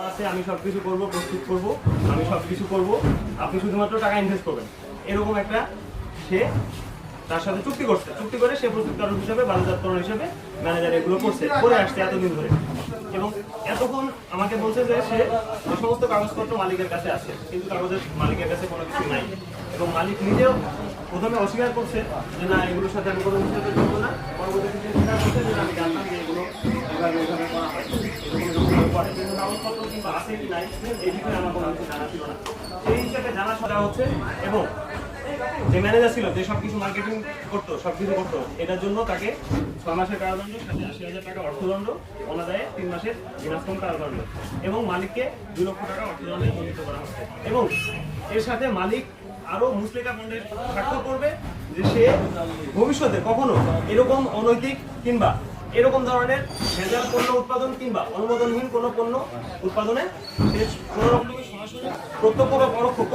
আছে, আমি সবকিছু করব, প্রস্তুত করব, আমি সবকিছু করব। আপনি শুধুমাত্র টাকা ইনভেস্ট করবেন। এরকম একটা সে তার সাথে চুক্তি করছে। চুক্তি করে সে প্রস্তুতকারক হিসেবে বাজারজাতকরণ হিসেবে ম্যানেজার এগুলো করছে, করে আসছে এতদিন ধরে। এবং এতক্ষণ আমাকে বলছে যে সে যে সমস্ত কাগজপত্র মালিকের কাছে আছে, কিন্তু কাগজের মালিকের কাছে কোনো কিছু নাই। এবং মালিক নিজেও প্রথমে অস্বীকার করছে যে, না, এগুলোর সাথে আমি কোনো কিছু করব না। পরবর্তীতে স্বীকার করছে যে আমি জানতাম যে এগুলো এভাবে করা হয়। এই বিষয়ে আমার কোনো কিছু জানা ছিল সেই হিসাবে জানা সাজা হচ্ছে এবং যে ম্যানেজার ছিল যে সবকিছু মার্কেটিং করতো সবকিছু করতো এটার জন্য তাকে ছয় মাসের কারাদণ্ড সাথে আশি হাজার টাকা অর্থদণ্ড অনাদায়ে তিন মাসের বিনাশ্রম কারাদণ্ড এবং মালিককে দুই লক্ষ টাকা অর্থদণ্ডে দণ্ডিত করা হচ্ছে এবং এর সাথে মালিক আরও মুসলিকা বন্ডের স্বাক্ষর করবে যে সে ভবিষ্যতে কখনো এরকম অনৈতিক কিংবা এরকম ধরনের ভেজাল পণ্য উৎপাদন কিংবা অনুমোদনহীন কোনো পণ্য উৎপাদনে কোনো রকম সরাসরি প্রত্যক্ষ বা পরোক্ষ